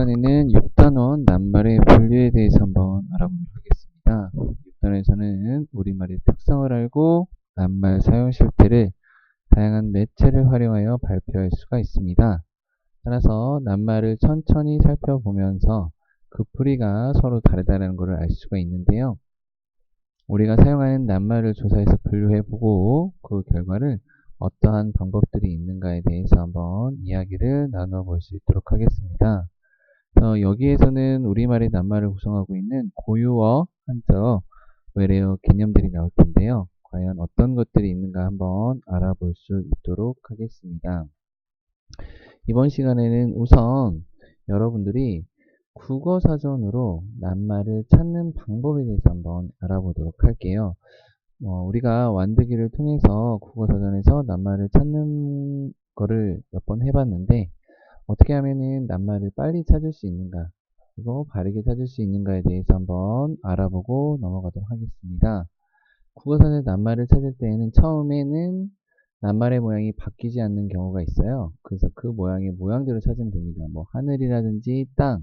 시간에는 6단원 낱말의 분류에 대해서 한번 알아보도록 하겠습니다. 6단원에서는 우리말의 특성을 알고 낱말 사용 실태를 다양한 매체를 활용하여 발표할 수가 있습니다. 따라서 낱말을 천천히 살펴보면서 그 풀이가 서로 다르다는 것을 알 수가 있는데요. 우리가 사용하는 낱말을 조사해서 분류해보고 그 결과를 어떠한 방법들이 있는가에 대해서 한번 이야기를 나눠 볼 수 있도록 하겠습니다. 어, 여기에서는 우리말의 낱말을 구성하고 있는 고유어, 한자어, 외래어 개념들이 나올 텐데요. 과연 어떤 것들이 있는가 한번 알아볼 수 있도록 하겠습니다. 이번 시간에는 우선 여러분들이 국어 사전으로 낱말을 찾는 방법에 대해서 한번 알아보도록 할게요. 어, 우리가 완드기를 통해서 국어 사전에서 낱말을 찾는 거를 몇 번 해봤는데 어떻게 하면은 낱말을 빨리 찾을 수 있는가 그리고 바르게 찾을 수 있는가에 대해서 한번 알아보고 넘어가도록 하겠습니다. 국어사전에 낱말을 찾을 때에는 처음에는 낱말의 모양이 바뀌지 않는 경우가 있어요. 그래서 그 모양의 모양대로 찾으면 됩니다. 뭐 하늘이라든지 땅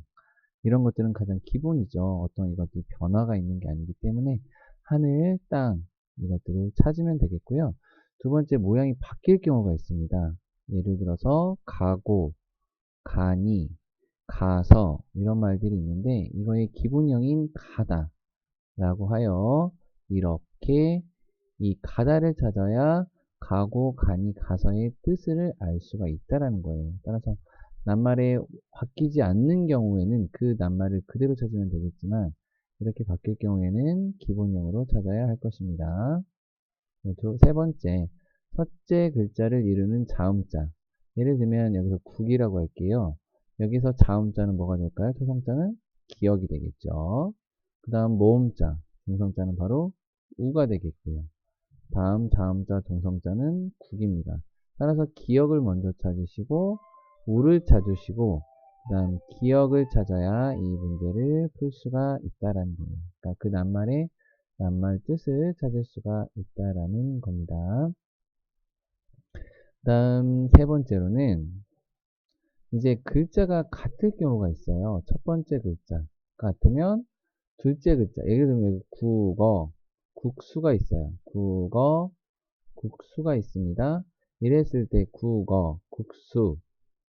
이런 것들은 가장 기본이죠. 어떤 이것들이 변화가 있는 게 아니기 때문에 하늘, 땅 이것들을 찾으면 되겠고요. 두 번째 모양이 바뀔 경우가 있습니다. 예를 들어서 가고, 가니, 가서 이런 말들이 있는데 이거의 기본형인 가다 라고 하여 이렇게 이 가다를 찾아야 가고, 가니, 가서의 뜻을 알 수가 있다라는 거예요. 따라서 낱말에 바뀌지 않는 경우에는 그 낱말을 그대로 찾으면 되겠지만 이렇게 바뀔 경우에는 기본형으로 찾아야 할 것입니다. 세 번째, 첫째 글자를 이루는 자음자. 예를 들면 여기서 국이라고 할게요. 여기서 자음자는 뭐가 될까요? 초성자는 기억이 되겠죠. 그 다음 모음자, 중성자는 바로 우가 되겠고요. 다음 자음자, 동성자는 국입니다. 따라서 기억을 먼저 찾으시고 우를 찾으시고 그 다음 기억을 찾아야 이 문제를 풀 수가 있다라는 거예요. 그러니까 그 낱말의 낱말 뜻을 찾을 수가 있다라는 겁니다. 다음 세 번째로는 이제 글자가 같을 경우가 있어요. 첫 번째 글자 같으면 둘째 글자 예를 들면 국어 국수가 있어요. 국어 국수가 있습니다. 이랬을 때 국어 국수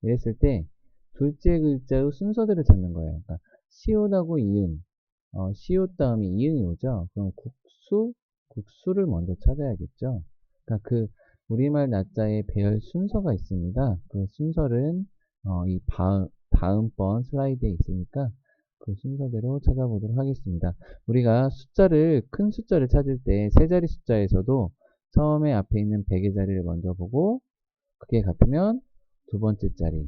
이랬을 때 둘째 글자의 순서대로 찾는 거예요. 그러니까 시옷하고 이음, 어, 시옷 다음에 이응이 오죠. 그럼 국수, 국수를 먼저 찾아야겠죠. 그러니까 그 우리말 낮자의 배열 순서가 있습니다. 그 순서는 어, 이 다음, 다음번 슬라이드에 있으니까 그 순서대로 찾아보도록 하겠습니다. 우리가 숫자를 큰 숫자를 찾을 때 세 자리 숫자에서도 처음에 앞에 있는 100의 자리를 먼저 보고 그게 같으면 두 번째 자리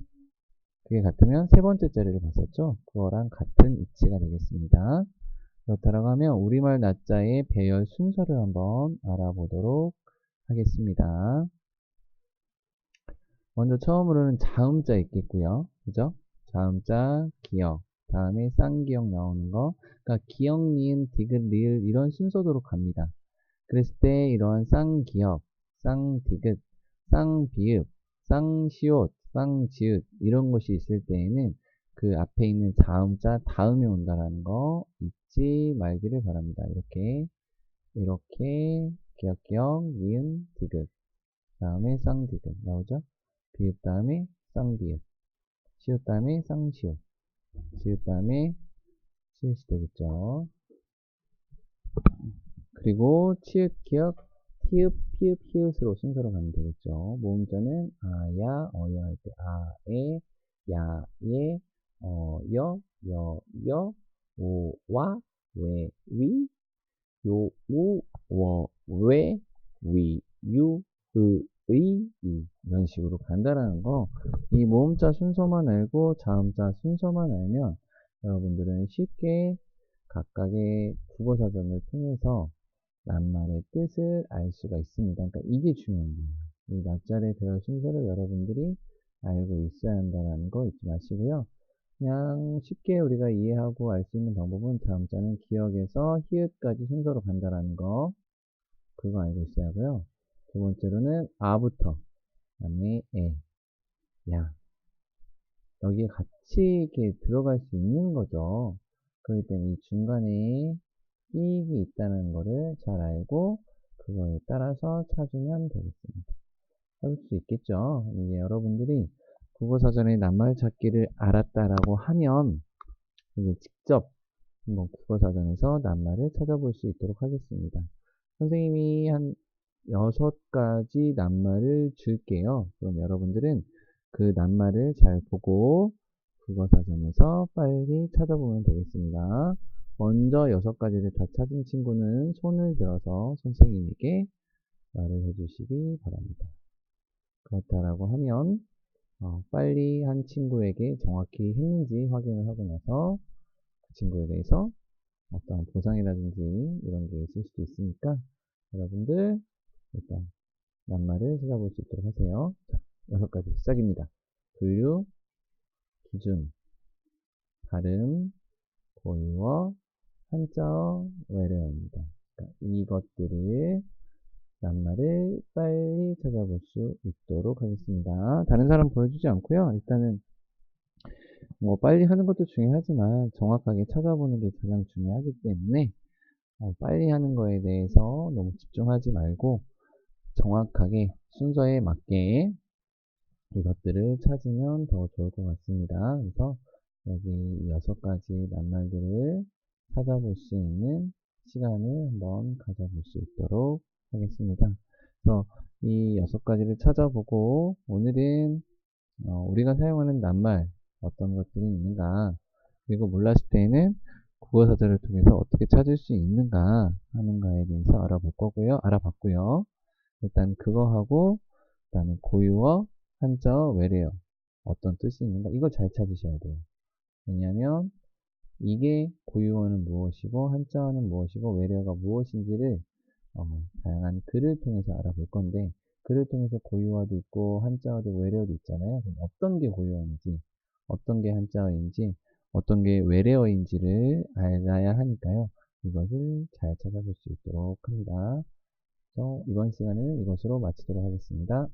그게 같으면 세 번째 자리를 봤었죠. 그거랑 같은 위치가 되겠습니다. 그렇다고 하면 우리말 낮자의 배열 순서를 한번 알아보도록 하겠습니다. 먼저 처음으로는 자음자 있겠고요. 그죠? 자음자, 기억, 다음에 쌍기억 나오는 거. 그러니까 기억, 니은, 디귿, 리을 이런 순서대로 갑니다. 그랬을 때 이러한 쌍기억, 쌍디귿, 쌍비읍, 쌍시옷, 쌍지읒 이런 것이 있을 때에는 그 앞에 있는 자음자 다음에 온다라는 거 잊지 말기를 바랍니다. 이렇게 이렇게 기억기억 니은 디귿 다음에 쌍디귿 나오죠? 비읍 다음에 쌍비읍 시읒 다음에 쌍시읒 지읒 다음에 시읒이 되겠죠. 그리고 치읒 기억 티읕, 피읒, 히읗으로 순서로 가면 되겠죠. 모음자는 아, 야, 어여 할 때 아, 에, 야, 예, 어, 여, 여, 여, 오, 와, 왜, 위, 요, 우, 워, 왜, 위, 유, 으, 의, 이 이런 식으로 간다라는 거 이 모음자 순서만 알고 자음자 순서만 알면 여러분들은 쉽게 각각의 국어사전을 통해서 낱말의 뜻을 알 수가 있습니다. 그러니까 이게 중요한 거예요. 이 낱자리의 배열 순서를 여러분들이 알고 있어야 한다는 거 잊지 마시고요. 그냥 쉽게 우리가 이해하고 알 수 있는 방법은 다음 자는 기억에서 히읗까지 순서로 간다라는 거 그거 알고 있어야 하고요. 두 번째로는 아부터 그 다음에 에, 야, 여기에 같이 이렇게 들어갈 수 있는 거죠. 그렇기 때문에 이 중간에 이익이 있다는 거를 잘 알고 그거에 따라서 찾으면 되겠습니다. 해볼 수 있겠죠. 이제 여러분들이 국어사전에 낱말 찾기를 알았다라고 하면 이제 직접 한번 국어사전에서 낱말을 찾아볼 수 있도록 하겠습니다. 선생님이 한 여섯 가지 낱말을 줄게요. 그럼 여러분들은 그 낱말을 잘 보고 국어사전에서 빨리 찾아보면 되겠습니다. 먼저 여섯 가지를 다 찾은 친구는 손을 들어서 선생님에게 말을 해주시기 바랍니다. 그렇다라고 하면 어, 빨리 한 친구에게 정확히 했는지 확인을 하고 나서 그 친구에 대해서 어떠한 보상이라든지 이런 게 있을 수도 있으니까 여러분들 일단 낱말을 찾아볼 수 있도록 하세요. 자, 여섯 가지 시작입니다. 분류, 기준, 발음, 고유어, 한자어, 외래어입니다. 그러니까 이것들을 낱말을 빨리 찾아볼 수 있도록 하겠습니다. 다른 사람 보여주지 않고요. 일단은 뭐 빨리 하는 것도 중요하지만 정확하게 찾아보는 게 가장 중요하기 때문에 어, 빨리 하는 거에 대해서 너무 집중하지 말고 정확하게 순서에 맞게 이것들을 찾으면 더 좋을 것 같습니다. 그래서 여기 여섯 가지 낱말들을 찾아볼 수 있는 시간을 한번 가져볼 수 있도록 하겠습니다. 그래서 이 여섯 가지를 찾아보고 오늘은 어, 우리가 사용하는 낱말 어떤 것들이 있는가 그리고 몰랐을 때에는 국어사전을 통해서 어떻게 찾을 수 있는가 하는가에 대해서 알아볼 거고요. 알아봤고요. 일단 그거하고 그 다음에 고유어, 한자어, 외래어 어떤 뜻이 있는가 이걸 잘 찾으셔야 돼요. 왜냐하면 이게 고유어는 무엇이고 한자어는 무엇이고 외래어가 무엇인지를 어, 다양한 글을 통해서 알아볼 건데 글을 통해서 고유어도 있고 한자어도 외래어도 있잖아요. 어떤 게 고유어인지 어떤 게 한자어인지 어떤 게 외래어인지를 알아야 하니까요. 이것을 잘 찾아볼 수 있도록 합니다. 그래서 이번 시간은 이것으로 마치도록 하겠습니다.